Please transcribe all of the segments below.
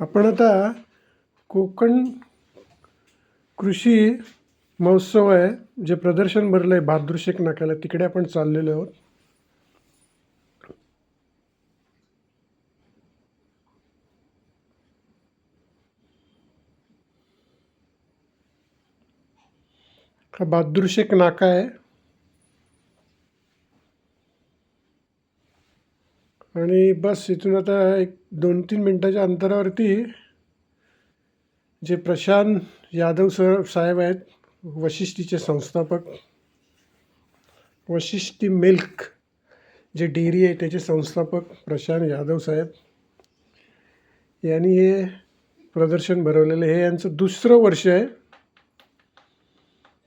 आपण आता कोकण कृषी महोत्सव आहे जे प्रदर्शन भरलं आहे भादृशिक नाक्याला. तिकडे आपण चाललेलो आहोत. हा भादृशिक नाका आहे. आणि बस इथून आता एक दोन तीन मिनटाच्या अंतरावरती जे प्रशांत यादव सर साहेब आहेत वशिष्ठीचे संस्थापक वशिष्ठी मिल्क जे डेअरी आहे त्याचे संस्थापक प्रशांत यादव साहेब यांनी हे प्रदर्शन भरवलेलं हे यांचं दुसरं वर्ष आहे.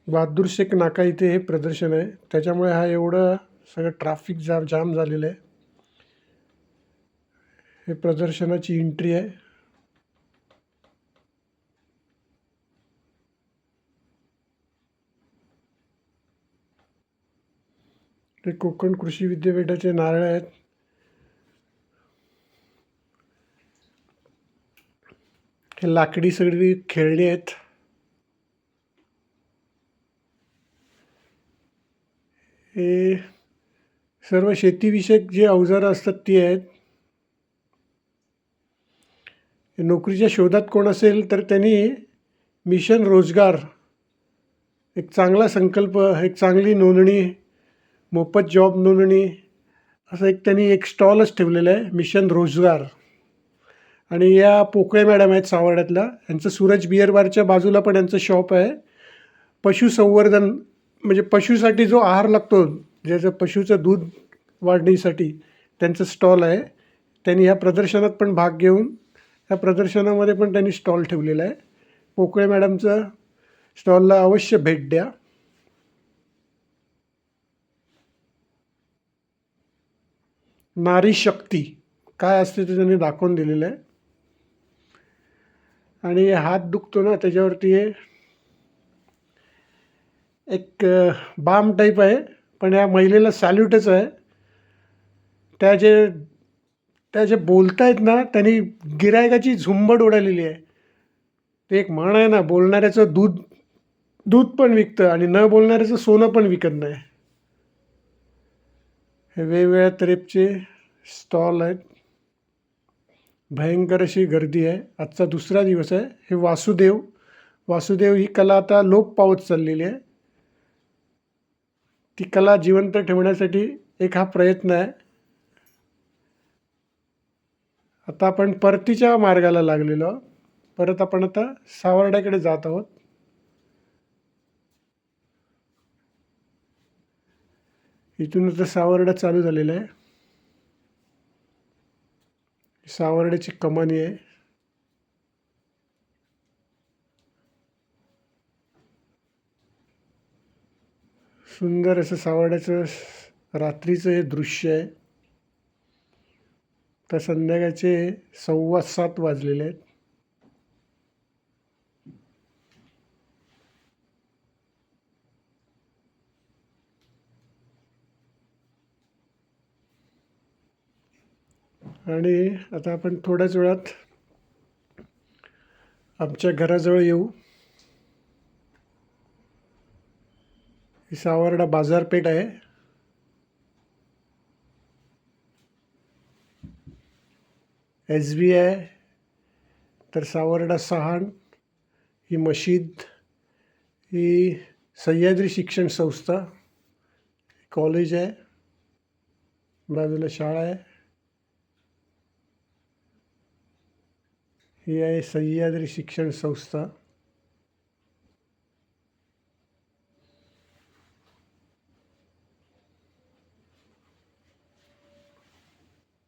बहादूर शेख नाका इथे हे प्रदर्शन आहे. त्याच्यामुळे हा एवढं सगळं ट्रॅफिक जाम जाम झालेलं आहे. हे प्रदर्शनाची एंट्री आहे. हे कोकण कृषी विद्यापीठाचे नारळ आहेत. हे लाकडी सगळी खेळणी आहेत. हे सर्व शेतीविषयक जे अवजारं असतात ती आहेत. नोकरीच्या शोधात कोण असेल तर त्यांनी मिशन रोजगार एक चांगला संकल्प एक चांगली नोंदणी मोफत जॉब नोंदणी असं एक त्यांनी एक स्टॉलच ठेवलेलं आहे मिशन रोजगार. आणि या पोकळे मॅडम आहेत सावर्ड्यातल्या यांचं सूरज बिअरबारच्या बाजूला पण यांचं शॉप आहे. पशुसंवर्धन म्हणजे पशुसाठी जो आहार लागतो ज्याचं पशुचं दूध वाढणीसाठी त्यांचं स्टॉल आहे. त्यांनी ह्या प्रदर्शनात पण भाग घेऊन या प्रदर्शनामध्ये पण त्यांनी स्टॉल ठेवलेला आहे. पोकळे मॅडमचं स्टॉलला अवश्य भेट द्या. नारी शक्ती काय असते ते त्यांनी दाखवून दिलेलं आहे. आणि हात दुखतो ना त्याच्यावरती एक बाम टाईप आहे पण या महिलेला सॅल्यूटच आहे. त्या जे त्या जे बोलतायत ना त्यांनी गिरायकाची झुंबड उडालेली आहे. ते एक म्हण आहे ना बोलणाऱ्याचं दूध दूध पण विकतं आणि न बोलणाऱ्याचं सोनं पण विकत नाही. हे वेगवेगळ्या तरेपचे स्टॉल आहेत. भयंकर अशी गर्दी आहे. आजचा दुसरा दिवस आहे. हे वासुदेव वासुदेव ही कला आता लोप पावत चाललेली आहे. ती कला जिवंत ठेवण्यासाठी एक हा प्रयत्न आहे. आता आपण परतीच्या मार्गाला लागलेलो आहोत. परत आपण आता सावर्ड्याकडे जात आहोत. इथून आता सावर्डा चालू झालेला आहे. सावर्ड्याची कमानी आहे. सुंदर असं सावर्ड्याचं रात्रीचं हे दृश्य आहे. तर संध्याकाळचे सव्वा सात वाजलेले आहेत. आणि आता आपण थोड्याच वेळात आमच्या घराजवळ येऊ. ही सावर्डा बाजारपेठ आहे. एस बी आय तर सावर्डा सहाण ही मशीद ही सह्याद्री शिक्षण संस्था कॉलेज आहे बाजूला शाळा आहे. ही आहे सह्याद्री शिक्षण संस्था.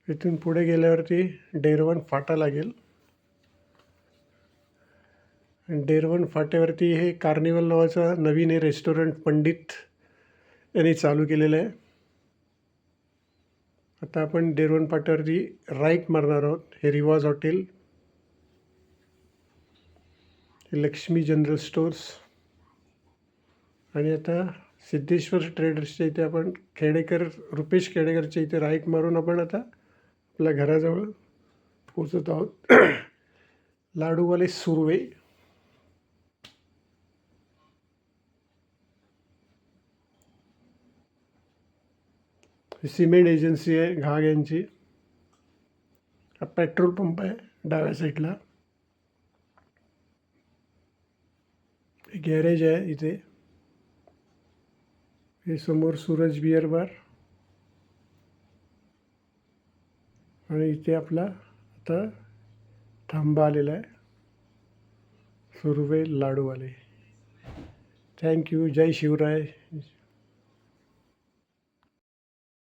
इथून पुढे गेल्यावरती डेरवण फाटा लागेल. आणि डेरवण फाट्यावरती हे कार्निवल नावाचं नवीन हे रेस्टॉरंट पंडित यांनी चालू केलेलं आहे. आता आपण डेरवण फाट्यावरती राईट मारणार आहोत. हे रिवाज हॉटेल. हे लक्ष्मी जनरल स्टोर्स आणि आता सिद्धेश्वर ट्रेडर्सच्या इथे आपण खेडेकर रुपेश खेडेकरच्या इथे राईट मारून आपण आता आपल्या घराजवळ पोचत आहोत. लाडूवाले सुर्वे. सिमेंट एजन्सी आहे घाग यांची. पेट्रोल पंप आहे डाव्या साईडला. गॅरेज आहे इथे. हे समोर सूरज बिअर बार. आणि इथे आपला आता थांबा आलेला आहे. सुर्वे लाडूवाले. थँक्यू जय शिवराय.